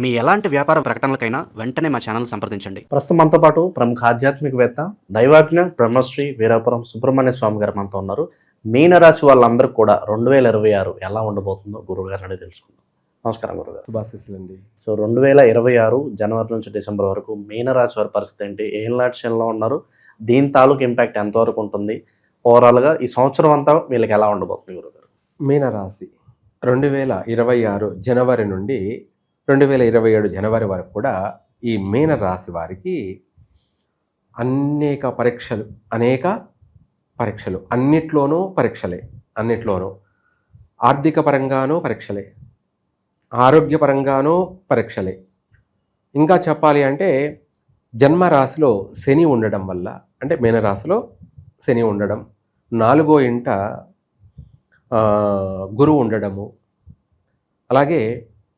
మీ ఎలాంటి వ్యాపార ప్రకటనలకైనా వెంటనే మా ఛానల్ సంప్రదించండి. ప్రస్తుతం మనతో పాటు ప్రముఖ ఆధ్యాత్మికవేత్త దైవాజ్ఞ బ్రహ్మశ్రీ వీరాపురం సుబ్రహ్మణ్య స్వామి గారు మనతో ఉన్నారు. మీనరాశి వాళ్ళందరికీ కూడా రెండు వేల ఇరవై ఆరు ఎలా ఉండబోతుందో గురువు గారు అడిగి తెలుసుకుందాం. నమస్కారం గురుగారు శుభాశిస్సులండి. సో రెండు వేల ఇరవై ఆరు జనవరి నుంచి డిసెంబర్ వరకు మీనరాశి వారి పరిస్థితి ఏంటి? ఏం లాక్ష్యంలో ఉన్నారు? దీని తాలూకు ఇంపాక్ట్ ఎంతవరకు ఉంటుంది? ఓవరాల్గా ఈ సంవత్సరం అంతా వీళ్ళకి ఎలా ఉండబోతుంది గురుగారు మీనరాశి రెండు వేల ఇరవై ఆరు జనవరి నుండి రెండు వేల ఇరవై ఏడు జనవరి వరకు కూడా ఈ మీనరాశి వారికి అనేక పరీక్షలు అనేక పరీక్షలు. అన్నిట్లోనూ పరీక్షలే అన్నిట్లోనూ. ఆర్థిక పరంగానూ పరీక్షలే ఆరోగ్యపరంగానూ పరీక్షలే. ఇంకా చెప్పాలి అంటే జన్మరాశిలో శని ఉండడం వల్ల అంటే మీనరాశిలో శని ఉండడం నాలుగో ఇంట గురువు ఉండడము అలాగే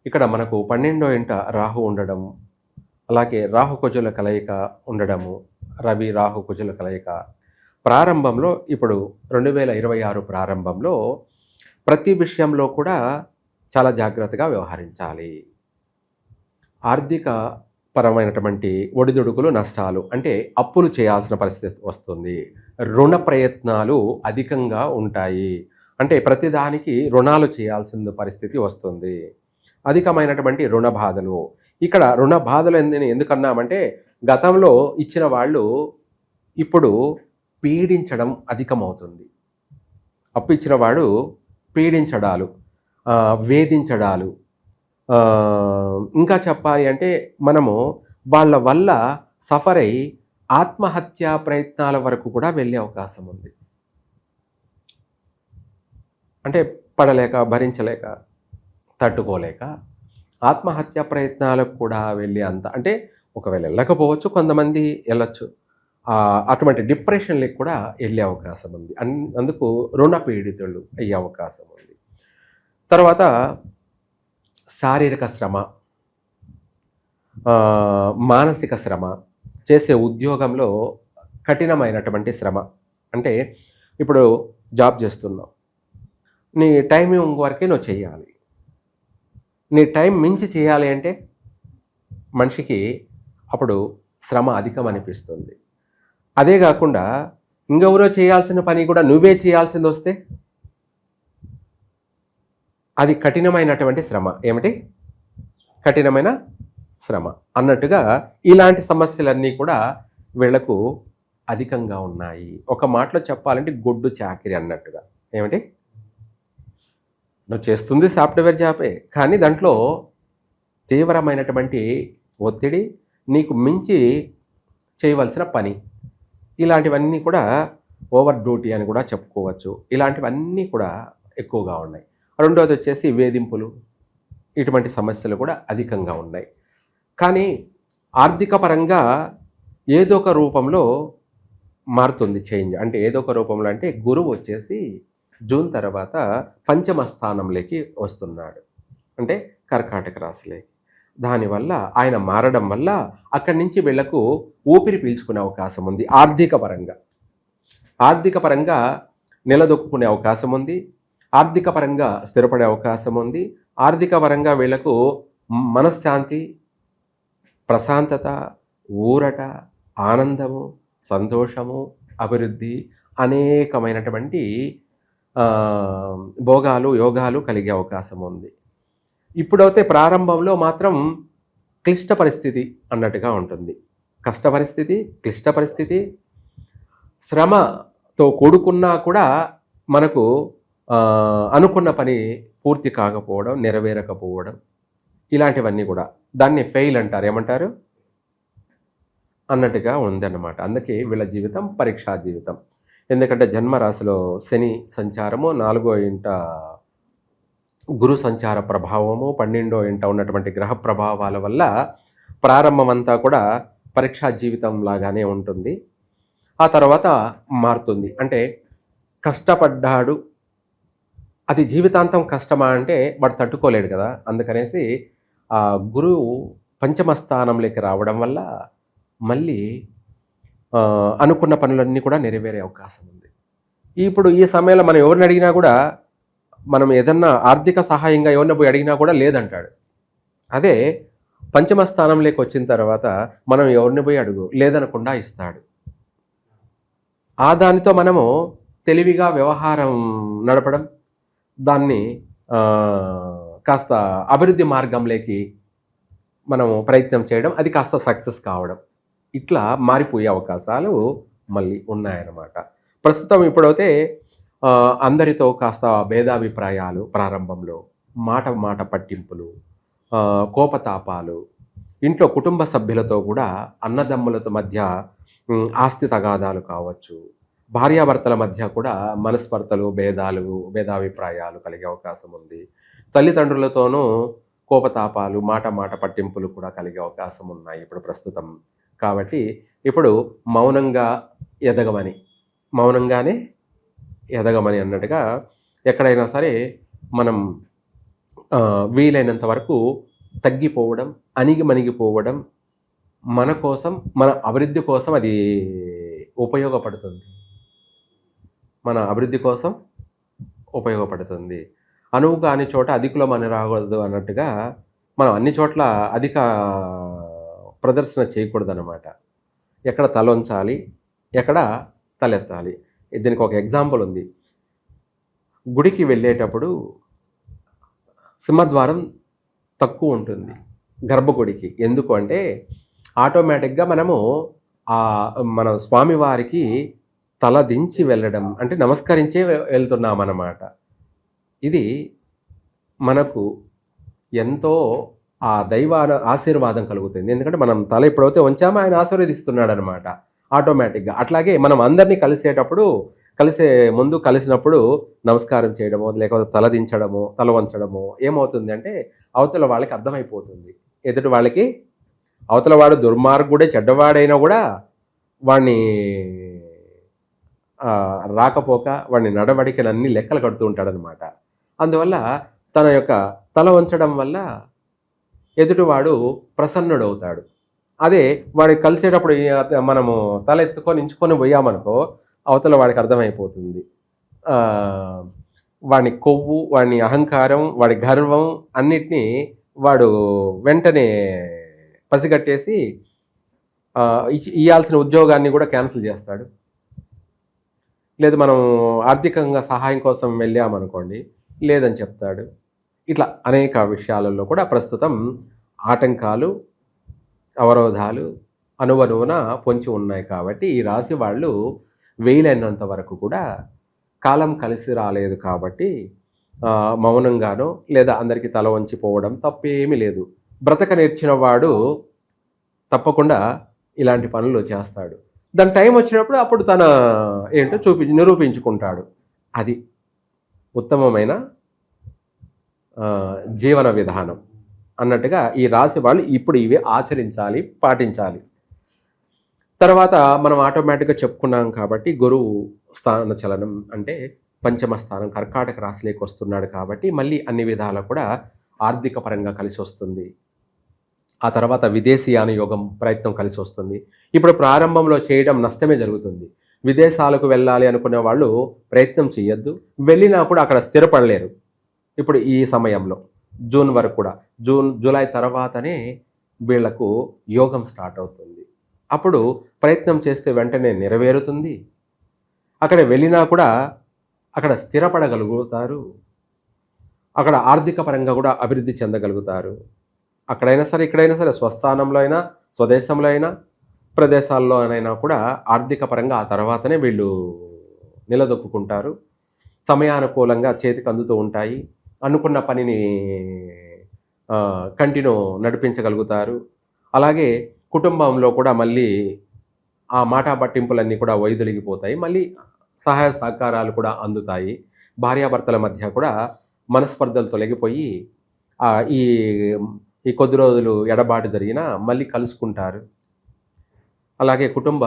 ఇక్కడ మనకు పన్నెండో ఇంట రాహు ఉండడం అలాగే రాహు కుజుల కలయిక ఉండడము రవి రాహు కుజుల కలయిక ప్రారంభంలో ఇప్పుడు రెండు వేల ఇరవై ఆరు ప్రారంభంలో ప్రతి విషయంలో కూడా చాలా జాగ్రత్తగా వ్యవహరించాలి. ఆర్థిక పరమైనటువంటి ఒడిదుడుకులు నష్టాలు అంటే అప్పులు చేయాల్సిన పరిస్థితి వస్తుంది. రుణ ప్రయత్నాలు అధికంగా ఉంటాయి. అంటే ప్రతిదానికి రుణాలు చేయాల్సిన పరిస్థితి వస్తుంది. అధికమైనటువంటి రుణ బాధలు. ఇక్కడ రుణ బాధలు ఎందుకన్నామంటే గతంలో ఇచ్చిన వాళ్ళు ఇప్పుడు పీడించడం అధికమవుతుంది. అప్పు ఇచ్చిన వాడు పీడించడాలు వేధించడాలు. ఆ, ఇంకా చెప్పాలి అంటే మనము వాళ్ళ వల్ల సఫర్ అయి ఆత్మహత్యా ప్రయత్నాల వరకు కూడా వెళ్ళే అవకాశం ఉంది అంటే పడలేక భరించలేక తట్టుకోలేక ఆత్మహత్య ప్రయత్నాలకు కూడా వెళ్ళి అంత అంటే ఒకవేళ వెళ్ళకపోవచ్చు కొంతమంది వెళ్ళొచ్చు. అటువంటి డిప్రెషన్లకు కూడా వెళ్ళే అవకాశం ఉంది. అన్ అందుకు రుణ పీడితులు అయ్యే అవకాశం ఉంది. తర్వాత శారీరక శ్రమ మానసిక శ్రమ చేసే ఉద్యోగంలో కఠినమైనటువంటి శ్రమ. అంటే ఇప్పుడు జాబ్ చేస్తున్నావు. నీ టైమింగ్ వరకే నువ్వు చేయాలి. నీ టైం మించి చేయాలి అంటే మనిషికి అప్పుడు శ్రమ అధికం అనిపిస్తుంది అదే కాకుండా ఇంకెవరో చేయాల్సిన పని కూడా నువ్వే చేయాల్సింది వస్తే అది కఠినమైనటువంటి శ్రమ. ఏమిటి? కఠినమైన శ్రమ. అన్నట్టుగా ఇలాంటి సమస్యలన్నీ కూడా వీళ్ళకు అధికంగా ఉన్నాయి. ఒక మాటలో చెప్పాలంటే గొడ్డు చాకిరి అన్నట్టుగా. ఏమిటి? నువ్వు చేస్తుంది సాఫ్ట్వేర్ జాబే. కానీ దాంట్లో తీవ్రమైనటువంటి ఒత్తిడి నీకు మించి చేయవలసిన పని. ఇలాంటివన్నీ కూడా ఓవర్ డ్యూటీ అని కూడా చెప్పుకోవచ్చు. ఇలాంటివన్నీ కూడా ఎక్కువగా ఉన్నాయి. రెండోది వచ్చేసి వేధింపులు. ఇటువంటి సమస్యలు కూడా అధికంగా ఉన్నాయి. కానీ ఆర్థిక పరంగా ఏదో ఒక రూపంలో మారుతుంది చేంజ్. అంటే ఏదో ఒక రూపంలో అంటే గురువు వచ్చేసి జూన్ తర్వాత పంచమ స్థానంలోకి వస్తున్నాడు. అంటే కర్కాటక రాశిలోకి. దానివల్ల ఆయన మారడం వల్ల అక్కడి నుంచి వీళ్ళకు ఊపిరి పీల్చుకునే అవకాశం ఉంది ఆర్థిక పరంగా. ఆర్థిక పరంగా నిలదొక్కునే అవకాశం ఉంది. ఆర్థిక పరంగా స్థిరపడే అవకాశం ఉంది. ఆర్థిక పరంగా వీళ్ళకు మనశ్శాంతి ప్రశాంతత ఊరట ఆనందము సంతోషము అభివృద్ధి అనేకమైనటువంటి భోగాలు యోగాలు కలిగే అవకాశం ఉంది. ఇప్పుడైతే ప్రారంభంలో మాత్రం క్లిష్ట పరిస్థితి అన్నట్టుగా ఉంటుంది. కష్ట పరిస్థితి క్లిష్ట పరిస్థితి. శ్రమతో కూడుకున్నా కూడా మనకు అనుకున్న పని పూర్తి కాకపోవడం నెరవేరకపోవడం ఇలాంటివన్నీ కూడా. దాన్ని ఫెయిల్ అంటారు. ఏమంటారు? అన్నట్టుగా ఉందన్నమాట. అందుకే వీళ్ళ జీవితం పరీక్షా జీవితం. ఎందుకంటే జన్మరాశిలో శని సంచారము నాలుగో ఇంట గురు సంచార ప్రభావము పన్నెండో ఇంట ఉన్నటువంటి గ్రహ ప్రభావాల వల్ల ప్రారంభమంతా కూడా పరీక్షా జీవితం లాగానే ఉంటుంది. ఆ తర్వాత మారుతుంది. అంటే కష్టపడ్డాడు అది జీవితాంతం కష్టమా అంటే వాడు తట్టుకోలేడు కదా. అందుకనేసి ఆ గురువు పంచమ స్థానంలోకి రావడం వల్ల మళ్ళీ అనుకున్న పనులన్నీ కూడా నెరవేరే అవకాశం ఉంది. ఇప్పుడు ఈ సమయంలో మనం ఎవరిని అడిగినా కూడా మనం ఏదన్నా ఆర్థిక సహాయంగా ఎవరిని పోయి అడిగినా కూడా లేదంటాడు. అదే పంచమ స్థానంలోకి వచ్చిన తర్వాత మనం ఎవరిని పోయి అడుగు లేదనకుండా ఇస్తాడు. ఆ దానితో మనము తెలివిగా వ్యవహారం నడపడం దాన్ని కాస్త అభివృద్ధి మార్గంలోకి మనము ప్రయత్నం చేయడం అది కాస్త సక్సెస్ కావడం. ఇట్లా మారిపోయే అవకాశాలు మళ్ళీ ఉన్నాయన్నమాట. ప్రస్తుతం ఇప్పుడైతే అందరితో కాస్త భేదాభిప్రాయాలు ప్రారంభంలో మాట మాట పట్టింపులు కోపతాపాలు ఇంట్లో కుటుంబ సభ్యులతో కూడా అన్నదమ్ములతో మధ్య ఆస్తి తగాదాలు కావచ్చు భార్యాభర్తల మధ్య కూడా మనస్పర్ధలు భేదాలు భేదాభిప్రాయాలు కలిగే అవకాశం ఉంది. తల్లిదండ్రులతోనూ కోపతాపాలు మాట మాట పట్టింపులు కూడా కలిగే అవకాశం ఉన్నాయి ఇప్పుడు ప్రస్తుతం. కాబట్టి ఇప్పుడు మౌనంగా ఎదగమని మౌనంగానే ఎదగమని అన్నట్టుగా ఎక్కడైనా సరే మనం వీలైనంత వరకు తగ్గిపోవడం అణిగి మణిగిపోవడం మన కోసం మన అభివృద్ధి కోసం అది ఉపయోగపడుతుంది. మన అభివృద్ధి కోసం ఉపయోగపడుతుంది. అనువు కాని చోట అధికులం అని రాకూడదు అన్నట్టుగా మనం అన్ని చోట్ల అధిక ప్రదర్శన చేయకూడదనమాట ఎక్కడ తలొంచాలి ఎక్కడ తలెత్తాలి. దీనికి ఒక ఎగ్జాంపుల్ ఉంది. గుడికి వెళ్ళేటప్పుడు సింహద్వారం తక్కువ ఉంటుంది గర్భగుడికి. ఎందుకు అంటే ఆటోమేటిక్గా మనము ఆ మన స్వామివారికి తల దించి వెళ్ళడం అంటే నమస్కరించే వెళ్తున్నామన్నమాట. వెళ్తున్నాం ఇది మనకు ఎంతో ఆ దైవ ఆశీర్వాదం కలుగుతుంది. ఎందుకంటే మనం తల ఎప్పుడైతే ఉంచామో ఆయన ఆశీర్వదిస్తున్నాడు అనమాట ఆటోమేటిక్గా అట్లాగే మనం అందరినీ కలిసేటప్పుడు కలిసే ముందు కలిసినప్పుడు నమస్కారం చేయడమో లేకపోతే తల దించడమో తల వంచడమో ఏమవుతుంది అంటే అవతల వాళ్ళకి అర్థమైపోతుంది. ఎదుటి వాళ్ళకి అవతల వాడు దుర్మార్గుడే చెడ్డవాడైనా కూడా వాడిని రాకపోక వాడిని నడవడికలన్నీ లెక్కలు కడుతూ ఉంటాడనమాట. అందువల్ల తన యొక్క తల వంచడం వల్ల ఎదుటివాడు ప్రసన్నుడవుతాడు. అదే వాడికి కలిసేటప్పుడు మనము తల ఎత్తుకొని ఇంచుకొని పోయామనుకో అవతల వాడికి అర్థమైపోతుంది. ఆ, వాడి కొవ్వు వాడి అహంకారం వాడి గర్వం అన్నిటినీ వాడు వెంటనే పసిగట్టేసి ఇవ్వాల్సిన ఇయ్యాల్సిన ఉద్యోగాన్ని కూడా క్యాన్సిల్ చేస్తాడు. లేదు మనం ఆర్థికంగా సహాయం కోసం వెళ్ళామనుకోండి లేదని చెప్తాడు. ఇట్లా అనేక విషయాలలో కూడా ప్రస్తుతం ఆటంకాలు అవరోధాలు అనువనువున పొంచి ఉన్నాయి కాబట్టి ఈ రాశి వాళ్ళు వేలైనంత వరకు కూడా కాలం కలిసి రాలేదు కాబట్టి మౌనంగానో లేదా అందరికీ తల వంచిపోవడం తప్పేమీ లేదు. బ్రతక నేర్చిన వాడు తప్పకుండా ఇలాంటి పనులు చేస్తాడు. దాని టైం వచ్చినప్పుడు అప్పుడు తన ఏంటో చూపి నిరూపించుకుంటాడు. అది ఉత్తమమైన జీవన విధానం అన్నట్టుగా ఈ రాశి వాళ్ళు ఇప్పుడు ఇవి ఆచరించాలి పాటించాలి. తర్వాత మనం ఆటోమేటిక్గా చెప్పుకున్నాం కాబట్టి గురువు స్థాన చలనం అంటే పంచమ స్థానం కర్కాటక రాశిలోకి వస్తున్నాడు కాబట్టి మళ్ళీ అన్ని విధాలా కూడా ఆర్థిక పరంగా కలిసి వస్తుంది. ఆ తర్వాత విదేశీయాన యోగం ప్రయత్నం కలిసి వస్తుంది. ఇప్పుడు ప్రారంభంలో చేయడం నష్టమే జరుగుతుంది. విదేశాలకు వెళ్ళాలి అనుకునే వాళ్ళు ప్రయత్నం చేయొద్దు. వెళ్ళినా కూడా అక్కడ స్థిరపడలేరు. ఇప్పుడు ఈ సమయంలో జూన్ వరకు కూడా జూన్ జూలై తర్వాతనే వీళ్ళకు యోగం స్టార్ట్ అవుతుంది. అప్పుడు ప్రయత్నం చేస్తే వెంటనే నెరవేరుతుంది. అక్కడ వెళ్ళినా కూడా అక్కడ స్థిరపడగలుగుతారు. అక్కడ ఆర్థిక పరంగా కూడా అభివృద్ధి చెందగలుగుతారు. అక్కడైనా సరే ఇక్కడైనా సరే స్వస్థానంలో అయినా స్వదేశంలో అయినా ప్రదేశాల్లోనైనా కూడా ఆర్థిక పరంగా ఆ తర్వాతనే వీళ్ళు నిలదొక్కుంటారు సమయానుకూలంగా చేతికి అందుతూ ఉంటాయి. అనుకున్న పనిని కంటిన్యూ నడిపించగలుగుతారు. అలాగే కుటుంబంలో కూడా మళ్ళీ ఆ మాట పట్టింపులన్నీ కూడా వైదొలిగిపోతాయి. మళ్ళీ సహాయ సహకారాలు కూడా అందుతాయి. భార్యాభర్తల మధ్య కూడా మనస్పర్ధలు తొలగిపోయి ఈ ఈ కొద్ది రోజులు ఎడబాటు జరిగినా మళ్ళీ కలుసుకుంటారు. అలాగే కుటుంబ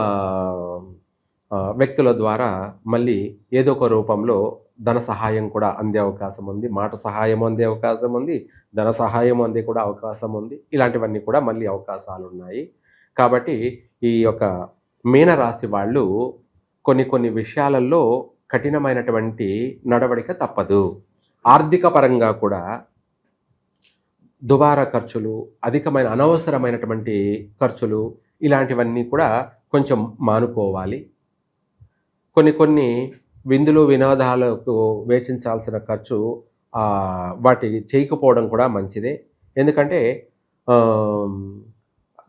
వ్యక్తుల ద్వారా మళ్ళీ ఏదో ఒక రూపంలో ధన సహాయం కూడా అందే అవకాశం ఉంది మాట సహాయం అందే అవకాశం ఉంది ధన సహాయం అందే కూడా అవకాశం ఉంది. ఇలాంటివన్నీ కూడా మళ్ళీ అవకాశాలు ఉన్నాయి. కాబట్టి ఈ యొక్క మీనరాశి వాళ్ళు కొన్ని కొన్ని విషయాలలో కఠినమైనటువంటి నడవడిక తప్పదు. ఆర్థిక పరంగా కూడా దుబారా ఖర్చులు అధికమైన అనవసరమైనటువంటి ఖర్చులు ఇలాంటివన్నీ కూడా కొంచెం మానుకోవాలి. కొన్ని కొన్ని విందులు వినోదాలకు వేచించాల్సిన ఖర్చు వాటి చేయకపోవడం కూడా మంచిదే. ఎందుకంటే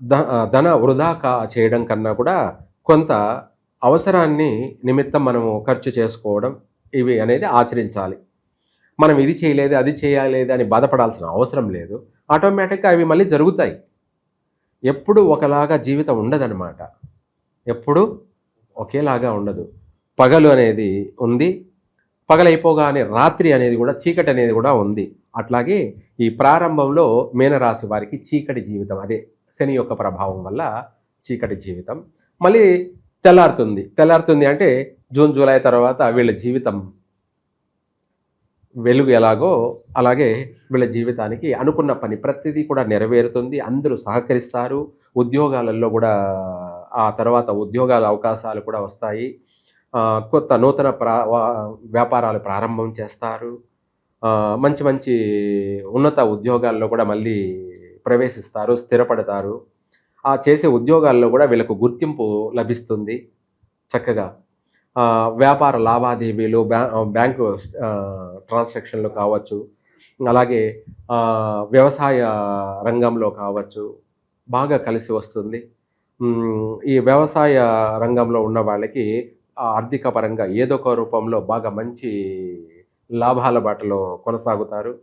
ద ధన వృధా కా చేయడం కన్నా కూడా కొంత అవసరాన్ని నిమిత్తం మనము ఖర్చు చేసుకోవడం ఇవి అనేది ఆచరించాలి. మనం ఇది చేయలేదు అది చేయలేదు అని బాధపడాల్సిన అవసరం లేదు. ఆటోమేటిక్గా అవి మళ్ళీ జరుగుతాయి. ఎప్పుడు ఒకలాగా జీవితం ఉండదన్నమాట. ఎప్పుడు ఒకేలాగా ఉండదు. పగలు అనేది ఉంది. పగలైపోగానే రాత్రి అనేది కూడా చీకటి అనేది కూడా ఉంది. అట్లాగే ఈ ప్రారంభంలో మీనరాశి వారికి చీకటి జీవితం అదే శని యొక్క ప్రభావం వల్ల చీకటి జీవితం. మళ్ళీ తెల్లారుతుంది. తెల్లారుతుంది అంటే జూన్ జూలై తర్వాత వీళ్ళ జీవితం వెలుగు ఎలాగో అలాగే వీళ్ళ జీవితానికి అనుకున్న పని ప్రతిదీ కూడా నెరవేరుతుంది. అందరూ సహకరిస్తారు. ఉద్యోగాలలో కూడా ఆ తర్వాత ఉద్యోగాల అవకాశాలు కూడా వస్తాయి. కొత్త నూతన ప్రా వ్యాపారాలు ప్రారంభం చేస్తారు. మంచి మంచి ఉన్నత ఉద్యోగాల్లో కూడా మళ్ళీ ప్రవేశిస్తారు స్థిరపడతారు. ఆ చేసే ఉద్యోగాల్లో కూడా వీళ్ళకు గుర్తింపు లభిస్తుంది చక్కగా. వ్యాపార లావాదేవీలు బ్యా బ్యాంకు ట్రాన్సాక్షన్లు కావచ్చు అలాగే వ్యవసాయ రంగంలో కావచ్చు బాగా కలిసి వస్తుంది. ఈ వ్యవసాయ రంగంలో ఉన్న వాళ్ళకి ఆర్థిక పరంగా ఏదో ఒక రూపంలో బాగా మంచి లాభాల బాటలో కొనసాగుతారు.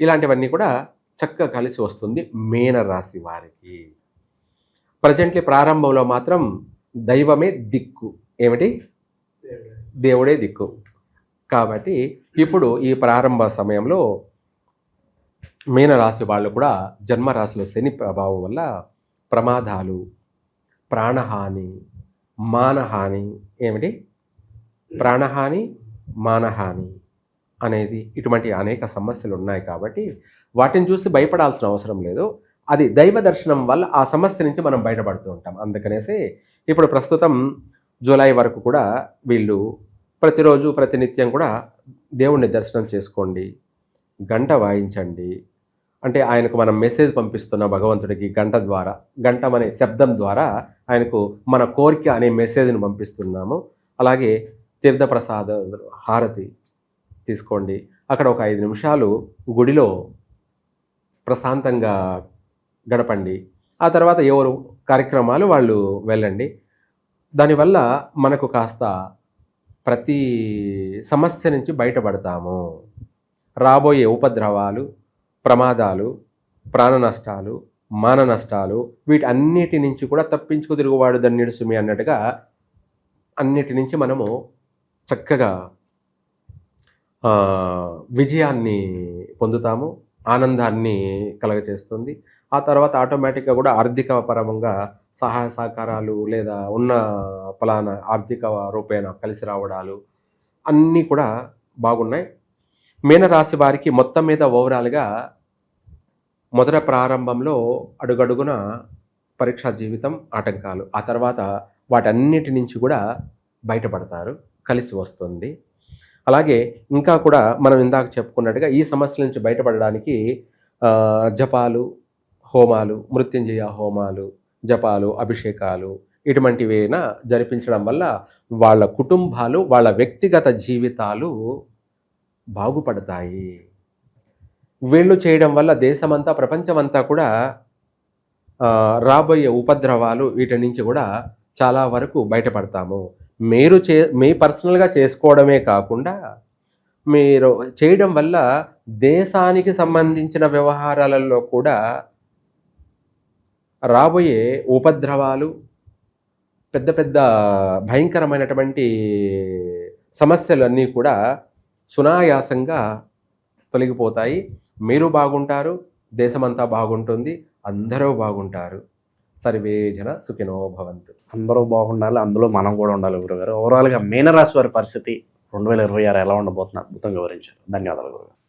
ఇలాంటివన్నీ కూడా చక్కగా కలిసి వస్తుంది మేనరాశి వారికి. ప్రజెంట్లీ ప్రారంభంలో మాత్రం దైవమే దిక్కు. ఏమిటి? దేవుడే దిక్కు. కాబట్టి ఇప్పుడు ఈ ప్రారంభ సమయంలో మీనరాశి వాళ్ళు కూడా జన్మరాశిలో శని ప్రభావం వల్ల ప్రమాదాలు ప్రాణహాని మానహాని ఏమిటి? ప్రాణహాని మానహాని అనేది ఇటువంటి అనేక సమస్యలు ఉన్నాయి కాబట్టి వాటిని చూసి భయపడాల్సిన అవసరం లేదు. అది దైవ దర్శనం వల్ల ఆ సమస్య నుంచి మనం బయటపడుతూ ఉంటాం. అందుకనేసి ఇప్పుడు ప్రస్తుతం జూలై వరకు కూడా వీళ్ళు ప్రతిరోజు ప్రతినిత్యం కూడా దేవుణ్ణి దర్శనం చేసుకోండి. గంట వాయించండి. అంటే ఆయనకు మనం మెసేజ్ పంపిస్తున్న భగవంతుడికి గంట ద్వారా గంట అనే శబ్దం ద్వారా ఆయనకు మన కోరిక అనే మెసేజ్ని పంపిస్తున్నాము. అలాగే తీర్థప్రసాద హారతి తీసుకోండి. అక్కడ ఒక ఐదు నిమిషాలు గుడిలో ప్రశాంతంగా గడపండి. ఆ తర్వాత ఎవరు కార్యక్రమాలు వాళ్ళు వెళ్ళండి. దానివల్ల మనకు కాస్త ప్రతి సమస్య నుంచి బయటపడతాము. రాబోయే ఉపద్రవాలు ప్రమాదాలు ప్రాణ నష్టాలు మాన నష్టాలు వీటి అన్నిటి నుంచి కూడా తప్పించుకు తిరుగువాడు దన్నిడు సుమి అన్నట్టుగా అన్నిటి నుంచి మనము చక్కగా విజయాన్ని పొందుతాము ఆనందాన్ని కలగచేస్తుంది ఆ తర్వాత ఆటోమేటిక్గా కూడా ఆర్థిక పరంగా సహాయ సహకారాలు లేదా ఉన్న ఫలానా ఆర్థిక రూపేణ కలిసి రావడాలు అన్నీ కూడా బాగున్నాయి. మీనరాశి వారికి మొత్తం మీద ఓవరాల్గా మొదట ప్రారంభంలో అడుగడుగున పరీక్షా జీవితం ఆటంకాలు ఆ తర్వాత వాటన్నిటి నుంచి కూడా బయటపడతారు కలిసి వస్తుంది. అలాగే ఇంకా కూడా మనం ఇందాక చెప్పుకున్నట్టుగా ఈ సమస్యల నుంచి బయటపడడానికి జపాలు హోమాలు మృత్యుంజయ హోమాలు జపాలు అభిషేకాలు ఇటువంటివైనా జరిపించడం వల్ల వాళ్ళ కుటుంబాలు వాళ్ళ వ్యక్తిగత జీవితాలు బాగుపడతాయి. వీళ్ళు చేయడం వల్ల దేశమంతా ప్రపంచమంతా కూడా రాబోయే ఉపద్రవాలు వీటి నుంచి కూడా చాలా వరకు బయటపడతాము. మీరు చే మీ పర్సనల్గా చేసుకోవడమే కాకుండా మీరు చేయడం వల్ల దేశానికి సంబంధించిన వ్యవహారాలలో కూడా రాబోయే ఉపద్రవాలు పెద్ద పెద్ద భయంకరమైనటువంటి సమస్యలన్నీ కూడా సునాయాసంగా తొలగిపోతాయి. మీరు బాగుంటారు దేశమంతా బాగుంటుంది అందరూ బాగుంటారు. సర్వే జన సుఖినో భవంతు. అందరూ బాగుండాలి అందులో మనం కూడా ఉండాలి గురుగారు. ఓవరాల్గా మీనరాశి వారి పరిస్థితి రెండు వేల ఇరవై ఆరు ఎలా ఉండబోతుంది అద్భుతంగా వివరించారు. ధన్యవాదాలు గురుగారు.